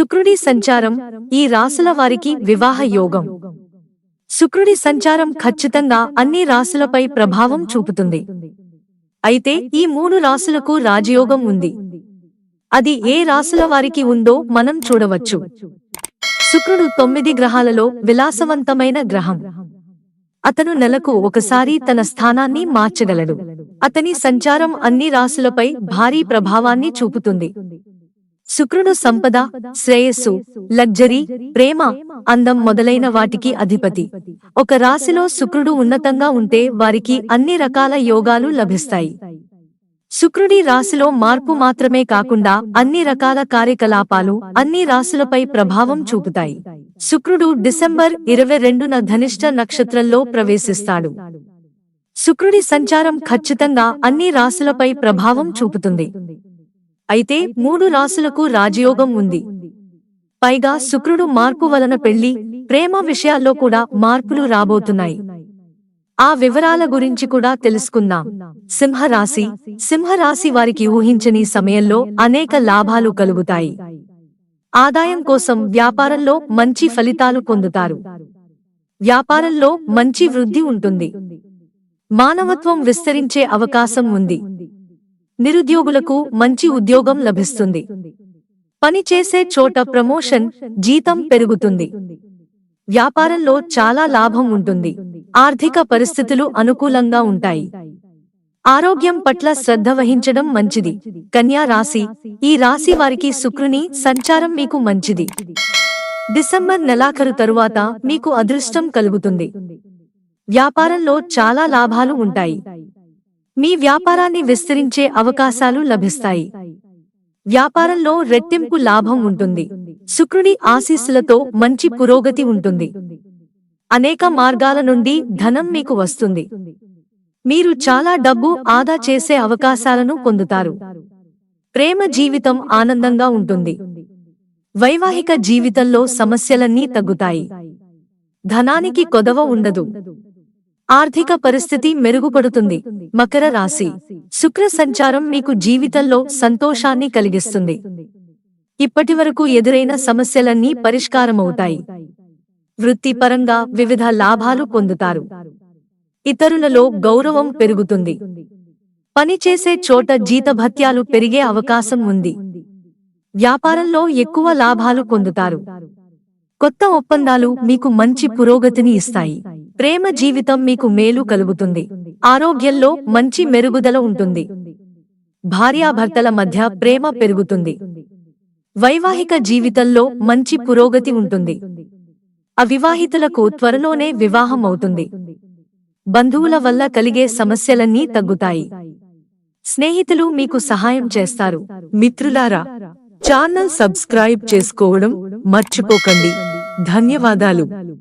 శుక్రుడి సంచారం ఈ రాసుల వారికి వివాహ యోగం. శుక్రుడి సంచారం ఖచ్చితంగా అన్ని రాసులపై ప్రభావం చూపుతుంది. అయితే ఈ మూడు రాసులకు రాజయోగం ఉంది. అది ఏ రాసుల వారికి ఉందో మనం చూడవచ్చు. శుక్రుడు తొమ్మిది గ్రహాలలో విలాసవంతమైన గ్రహం. అతను నెలకు ఒకసారి తన స్థానాన్ని మార్చగలడు. అతని సంచారం అన్ని రాసులపై భారీ ప్రభావాన్ని చూపుతుంది. శుక్రుడు సంపద శ్రేయస్సు లగ్జరీ ప్రేమ అందం మొదలైన వాటికి అధిపతి. ఒక రాశిలో శుక్రుడు ఉన్నతంగా ఉంటే వారికి అన్ని రకాల యోగాలు లభిస్తాయి. శుక్రుడి రాశిలో మార్పు మాత్రమే కాకుండా అన్ని రకాల కార్యకలాపాలు అన్ని రాశులపై ప్రభావం చూపుతాయి. శుక్రుడు డిసెంబర్ ఇరవై రెండున ధనిష్ట నక్షత్రంలో ప్రవేశిస్తాడు. శుక్రుడి సంచారం ఖచ్చితంగా అన్ని రాశులపై ప్రభావం చూపుతుంది. అయితే మూడు రాశులకు రాజయోగం ఉంది. పైగా శుక్రుడు మార్పు వలన పెళ్ళి ప్రేమ విషయాల్లో కూడా మార్పులు రాబోతున్నాయి. ఆ వివరాల గురించి కూడా తెలుసుకుందాం. సింహరాశి. సింహరాశి వారికి ఊహించని సమయంలో అనేక లాభాలు కలుగుతాయి. ఆదాయం కోసం వ్యాపారంలో మంచి ఫలితాలు పొందుతారు. వ్యాపారంలో మంచి వృద్ధి ఉంటుంది. మానవత్వం విస్తరించే అవకాశం ఉంది. నిరుద్యోగులకు మంచి ఉద్యోగం లభిస్తుంది. పని చేసే చోట ప్రమోషన్ జీతం పెరుగుతుంది. వ్యాపారంలో చాలా లాభం ఉంటుంది. ఆర్థిక పరిస్థితులు అనుకూలంగా ఉంటాయి. ఆరోగ్యం పట్ల శ్రద్ధ వహించడం మంచిది. కన్యా రాశి ఈ రాశి వారికి శుక్రుని సంచారం మీకు మంచిది. డిసెంబర్ నెలాఖరు తరువాత మీకు అదృష్టం కలుగుతుంది. వ్యాపారంలో చాలా లాభాలు ఉంటాయి. మీ వ్యాపారాన్ని విస్తరించే అవకాశాలు లభిస్తాయి. వ్యాపారంలో రెట్టింపు లాభం ఉంటుంది. శుక్రుడి ఆశీస్సులతో మంచి పురోగతి ఉంటుంది. అనేక మార్గాల నుండి ధనం మీకు వస్తుంది. మీరు చాలా డబ్బు ఆదా చేసే అవకాశాలను పొందుతారు. ప్రేమ జీవితం ఆనందంగా ఉంటుంది. వైవాహిక జీవితంలో సమస్యలన్నీ తగ్గుతాయి. ధనానికి కొదవ ఉండదు. ఆర్థిక పరిస్థితి మెరుగుపడుతుంది. మకర రాశి. శుక్ర సంచారం మీకు జీవితంలో సంతోషాన్ని కలిగిస్తుంది. ఇప్పటివరకు ఎదురైన సమస్యలన్నీ పరిష్కారమవుతాయి. వృత్తిపరంగా వివిధ లాభాలు పొందుతారు. ఇతరులలో గౌరవం పెరుగుతుంది. పనిచేసే చోట జీతభత్యాలు పెరిగే అవకాశం ఉంది. వ్యాపారంలో ఎక్కువ లాభాలు పొందుతారు. కొత్త ఒప్పందాలు మీకు మంచి పురోగతిని ఇస్తాయి. ప్రేమ జీవితం మీకు మేలు కలుగుతుంది. ఆరోగ్యంలో మంచి మెరుగుదల ఉంటుంది. భార్యాభర్తల మధ్య ప్రేమ పెరుగుతుంది. వైవాహిక జీవితంలో మంచి పురోగతి ఉంటుంది. అవివాహితులకు త్వరలోనే వివాహం అవుతుంది. బంధువుల వల్ల కలిగే సమస్యలన్నీ తగ్గుతాయి. స్నేహితులు మీకు సహాయం చేస్తారు. మిత్రులారా ఛానల్ సబ్స్క్రైబ్ చేసుకోవడం మర్చిపోకండి. ధన్యవాదాలు.